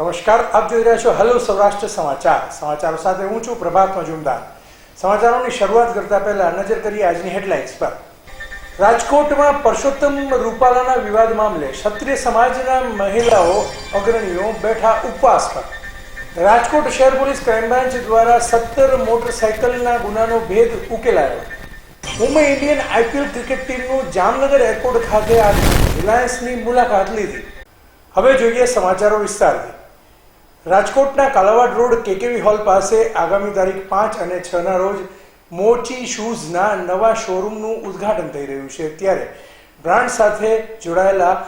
નમસ્કાર, આપ જોઈ રહ્યા છો હેલો સૌરાષ્ટ્ર સમાચાર. સમાચારો સાથે હું છું પ્રભાત મજુમદાર. સમાચારોની શરૂઆત કરતા પહેલા નજર કરીએ આજની હેડલાઇન્સ પર. રાજકોટમાં પરસોત્તમ રૂપાલાના વિવાદ મામલે ક્ષત્રિય સમાજના મહિલાઓ અગ્રણીઓ બેઠા ઉપવાસ પર. રાજકોટ શહેર પોલીસ ક્રાઇમ બ્રાન્ચ દ્વારા સત્તર મોટરસાયકલના ગુનાનો ભેદ ઉકેલાયો. મુંબઈ ઇન્ડિયન આઈપીએલ ક્રિકેટ ટીમનું જામનગર એરપોર્ટ ખાતે આજે રિલાયન્સની મુલાકાત લીધી. હવે જોઈએ સમાચારો વિસ્તારથી. રાજકોટના કાલાવાડ રોડ કેકેવી હોલ પાસે આગામી તારીખ પાંચ અને છ ના રોજ મોચી શૂઝના નવા શોરૂમનું ઉદ્ઘાટન થઈ રહ્યું છે. ત્યારે બ્રાન્ડ સાથે જોડાયેલા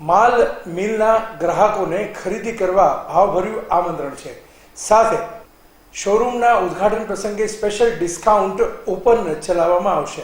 માલ મિલના ગ્રાહકોને ખરીદી કરવા ભાવભર્યું આમંત્રણ છે. સાથે શોરૂમના ઉદ્ઘાટન પ્રસંગે સ્પેશિયલ ડિસ્કાઉન્ટ ઓપન ચલાવવામાં આવશે.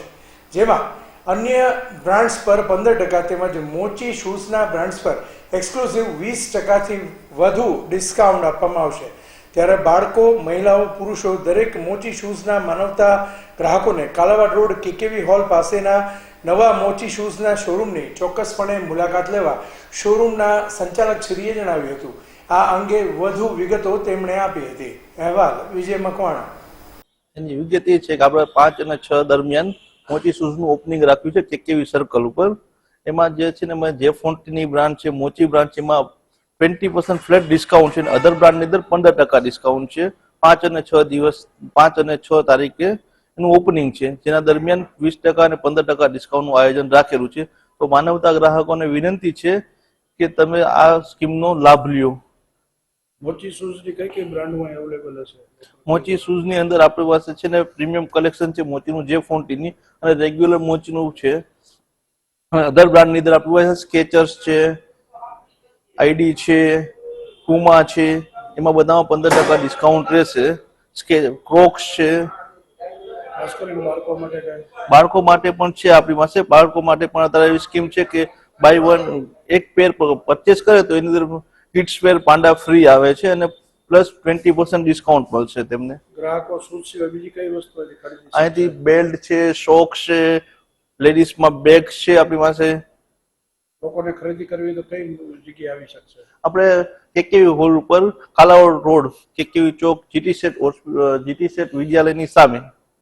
જેમાં અન્ય બ્રાન્ડ્સ પર પંદર ટકા તેમજ મોચી શૂઝના બ્રાન્ડ્સ પર એક્સક્લુઝિવ વીસ ટકાથી વધુ ડિસ્કાઉન્ટ આપવામાં આવશે. ત્યારે બાળકો, મહિલાઓ, પુરુષો દરેક મોચી શૂઝના માનવતા ગ્રાહકોને કાલાવાડ રોડ કેકેવી હોલ પાસેના નવા મોચી શૂઝના શોરૂમની ચોક્કસપણે મુલાકાત લેવા શોરૂમના સંચાલક શ્રીએ જણાવ્યું હતું. આ અંગે વધુ વિગતો તેમણે આપી હતી. અહેવાલ વિજય મકવાણા. એની વિગત એ છે કે આપણે પાંચ અને છ દરમિયાન મોચી શૂઝનું ઓપનિંગ રાખ્યું છે કેકેવી સર્કલ ઉપર. એમાં જે છે ને જે ફોન્ટની બ્રાન્ડ છે મોચી બ્રાન્ડ છે, એમાં ટ્વેન્ટી પર્સન્ટ ફ્લેટ ડિસ્કાઉન્ટ છે અને અધર બ્રાન્ડની અંદર પંદર ટકા ડિસ્કાઉન્ટ છે. પાંચ અને છ દિવસ, પાંચ અને છ તારીખે એનું ઓપનિંગ છે, જેના દરમિયાન વીસ ટકા અને પંદર ટકા ડિસ્કાઉન્ટનું આયોજન રાખેલું છે. તો માનવતા ગ્રાહકોને વિનંતી છે કે તમે આ સ્કીમનો લાભ લ્યો. મોચી શૂઝની કઈ કઈ બ્રાન્ડમાં અવેલેબલ હશે? મોચી શૂઝની અંદર આપણી પાસે છે ને પ્રીમિયમ કલેક્શન છે મોચીનું જે ફોન્ટીની અને રેગ્યુલર મોચીનું છે. અધર બ્રાન્ડની અંદર આપણી પાસે સ્કેચર્સ છે આઈડી છે પુમા છે એમાં બધામાં પંદર ટકા ડિસ્કાઉન્ટ રહેશે. સ્કે ક્રોક્સ છે. બાળકો માટે પણ છે આપણી પાસે. બાળકો માટે પણ અત્યારે એવી સ્કીમ છે કે બાય વન એક પેર પરચેસ કરે તો એની અંદર કિડ્સ વેર પાંડા ફ્રી આવે છે અને પ્લસ ટ્વેન્ટી પર્સન્ટ ડિસ્કાઉન્ટ મળશે તેમને. ગ્રાહકો શૂઝ સિવાય બીજી કઈ વસ્તુ? અહીંથી બેલ્ટ છે શોક છે લેડીઝમાં બેગ છે આપણી પાસે. લોકોને ખરીદી કરવી તો કઈ જગ્યાએ આવી શકશે? આપણે કેકેવી હોલ ઉપર Kalavad road KKV chowk GT Sheth GT Sheth વિદ્યાલયની સામે.